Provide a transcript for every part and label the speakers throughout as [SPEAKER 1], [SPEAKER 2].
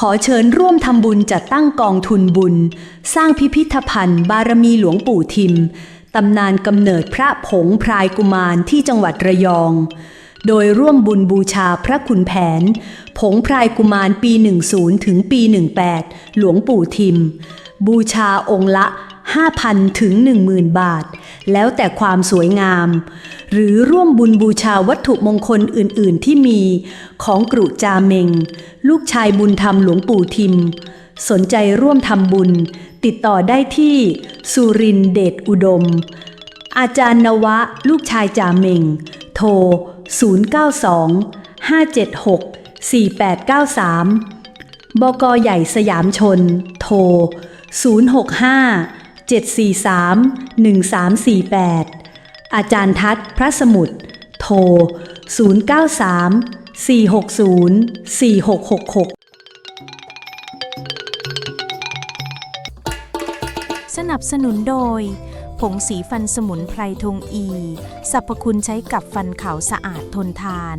[SPEAKER 1] ขอเชิญร่วมทำบุญจัดตั้งกองทุนบุญ สร้างพิพิธภัณฑ์ บารมีหลวงปู่ทิม ตำนานกำเนิดพระผงพรายกุมารที่จังหวัดระยอง โดยร่วมบุญบูชาพระขุนแผน ผงพรายกุมารปี 10 ถึงปี 18 หลวงปู่ทิม บูชาองค์ละ 5,000 ถึง 10,000 บาท แล้วแต่ความสวยงาม หรือร่วมบุญบูชาวัตถุมงคลอื่นๆ ที่มีของกรุจาเมง ลูกชายบุญธรรมหลวงปู่ทิม สนใจร่วมทำบุญ ติดต่อได้ที่สุรินเดชอุดม อาจารย์นวะ ลูกชายจาเมง โทร 092 576 4893 บกใหญ่สยามชน โทร 065 743 1348 อาจารย์ทัศน์พระสมุทรโทร 093 460 4666
[SPEAKER 2] สนับสนุนโดย ผงสีฟันสมุนไพรทงอี สรรพคุณใช้กับฟันขาวสะอาดทนทาน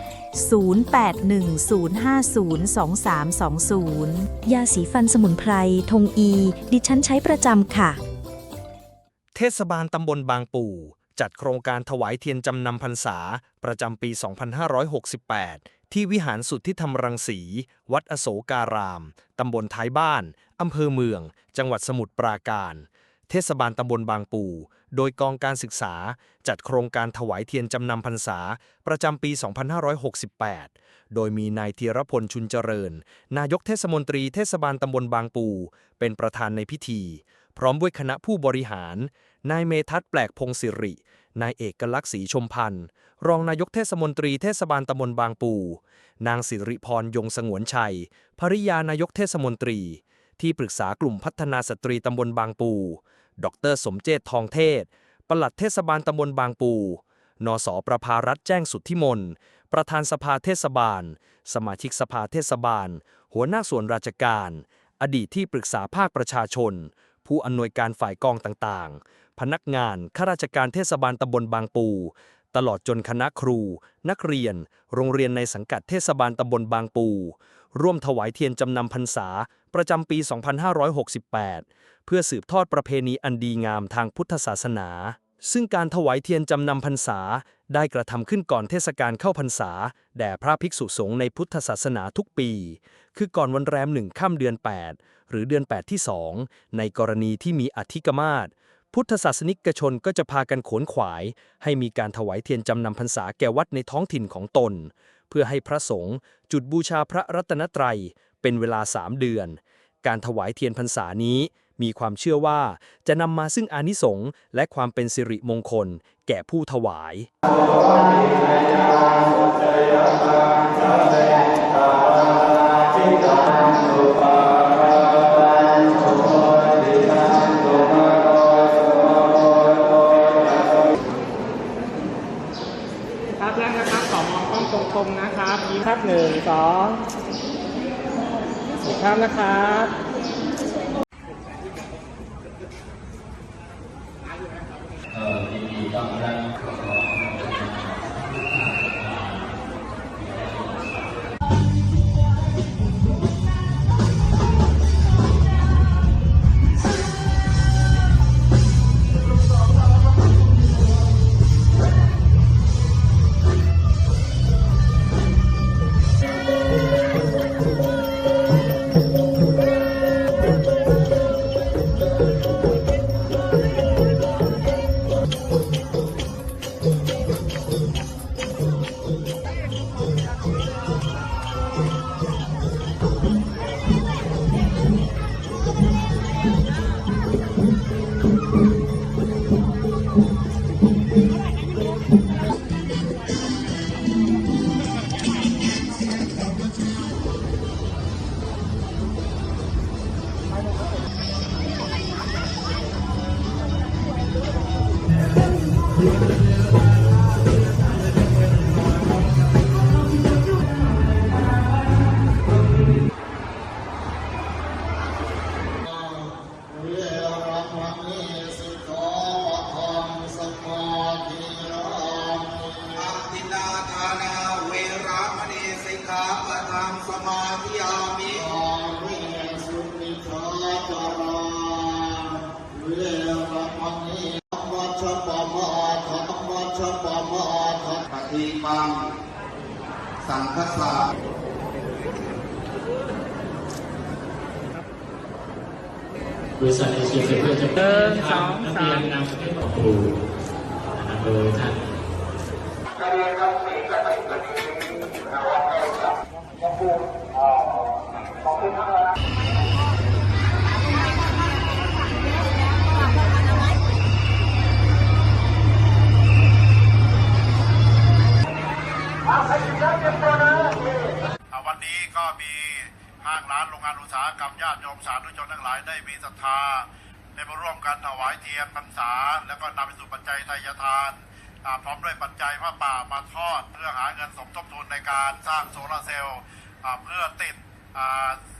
[SPEAKER 2] 0810502320
[SPEAKER 1] ยาสีฟันสมุนไพร ทงอี ดิฉันใช้ประจำค่ะ
[SPEAKER 3] เทศบาลตำบลบางปู่ จัดโครงการถวายเทียนจำนำพรรษา ประจำปี 2568 ที่วิหารสุทธิธรรมรังสี วัดอโศการาม ตำบลท้ายบ้าน อำเภอเมือง จังหวัดสมุทรปราการ เทศบาลตำบลบางปู่ โดยกองการศึกษาจัดโครงการถวายเทียนจำนำพรรษา ประจำปี 2568 โดยมีนายธีรพลชุนเจริญ นายกเทศมนตรีเทศบาลตำบลบางปู เป็นประธานในพิธี พร้อมด้วยคณะผู้บริหาร นายเมทัศแปลกพงศิริ นายเอกลักษณ์ศรีชมพันธ์ รองนายกเทศมนตรีเทศบาลตำบลบางปู นางสิริพรยงสงวนชัย ภริยานายกเทศมนตรี ที่ปรึกษากลุ่มพัฒนาสตรีตำบลบางปู ดรสมเจตทองเทศ ปลัดเทศบาลตำบลบางปู นสประภารัตน์แจ้งสุทธิมน ประธานสภาเทศบาล สมาชิกสภาเทศบาล หัวหน้าส่วนราชการ อดีตที่ปรึกษาภาคประชาชน ผู้อำนวยการฝ่ายกองต่างๆ พนักงานข้าราชการเทศบาลตำบลบางปู ตลอดจนคณะครู นักเรียน โรงเรียนในสังกัดเทศบาลตำบลบางปู ร่วมถวายเทียนจำนำพรรษา ประจำปี 2568 เพื่อสืบทอดประเพณีอันดีงามทางพุทธศาสนา ซึ่งการถวายเทียนจำนำพรรษา ได้กระทำขึ้นก่อนเทศกาลเข้าพรรษา แด่พระภิกษุสงฆ์ในพุทธศาสนาทุกปี คือก่อนวันแรมหนึ่งค่ำเดือน 8 หรือเดือน 8 ที่2ในกรณีที่มีอธิกมาศพุทธศาสนิกชนก็จะพากันขวนขวาย ให้มีการถวายเทียนจำนำพรรษาแก่วัดในท้องถิ่นของตน เพื่อให้พระสงฆ์จุดบูชาพระรัตนตรัย เป็นเวลา 3 เดือน การถวายเทียนพรรษานี้ มีความเชื่อว่าจะนำมาซึ่งอานิสงส์และความเป็นสิริมงคล แก่ผู้ถวาย
[SPEAKER 4] ครับแล้วนะครับของมองกล้องตรงๆนะครับยิ้มครับหนึ่งสอง ครับนะครับ
[SPEAKER 5] Thank you. งปฏิปัง สังฆสา
[SPEAKER 6] บริษัทเอเชียเซ็นเตอร์จะเป็นทางนักเรียนนำประเทศของครูนะครับโดยท่าน
[SPEAKER 7] อ่ มีห้างร้านโรงงานอุตสาหกรรมญาติโยมสาธุชนทั้งหลายได้มีศรัทธาได้มาร่วมกันถวายเทียนพรรษา แล้วก็นำไปสู่ปัจจัยไทยทานาพร้อมด้วยปัจจัยพระป่ามาทอด เพื่อหาเงินสมทบทุนในการสร้างโซลาร์เซลล์เพื่อติด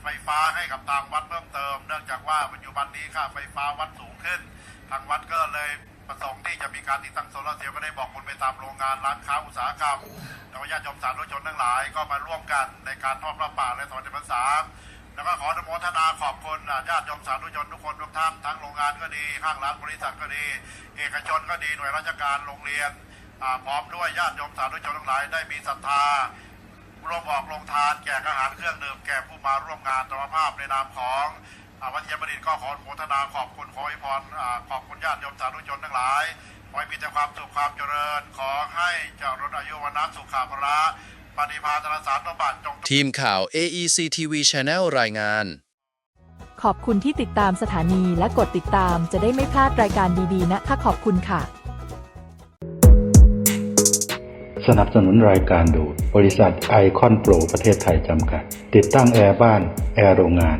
[SPEAKER 7] ไฟฟ้าให้กับทางวัดเพิ่มเติม เนื่องจากว่าปัจจุบันนี้ค่าไฟฟ้าวัดสูงขึ้น ทางวัดก็เลย ประสงค์ที่จะมีการติดตั้งโซลาร์เซลล์ก็ได้บอกคนไปตามโรงงานร้านค้าอุตสาหกรรมแล้วญาติโยมสาธุชนทั้งหลายก็มาร่วมกันในการทอดพระป่าและถวายพรรษาแล้วก็ขออนุโมทนาขอบคุณญาติโยมสาธุชนทุกคนทุกท่านทั้งโรงงานก็ดีห้างร้านบริษัทก็ดี เอกชนก็ดีหน่วยราชการโรงเรียนพร้อมด้วยญาติโยมสาธุชนทั้งหลายได้มีศรัทธาร่วมออกลงทานแจกอาหารเครื่องดื่มแก่ผู้มาร่วมงานธรรมภาพในนามของ วัดเยมรินก็ขออนุโมทนาขอบคุณขออวยพรอ่าขอบคุณญาติโยมสาธุชนทั้งหลายขอให้มีแต่ความสุขความเจริญ ขอให้เจริญอายุวันนะสุขภาพระปฏิภาณสารสมบัติจง
[SPEAKER 8] ทีมข่าว AEC TV Channel รายงาน
[SPEAKER 9] ขอบคุณที่ติดตามสถานีและกดติดตามจะได้ไม่พลาดรายการดีๆนะคะขอบคุณค่ะ
[SPEAKER 10] สนับสนุนรายการโดยบริษัทไอคอนโปรประเทศไทยจำกัด ติดตั้งแอร์บ้าน แอร์โรงงาน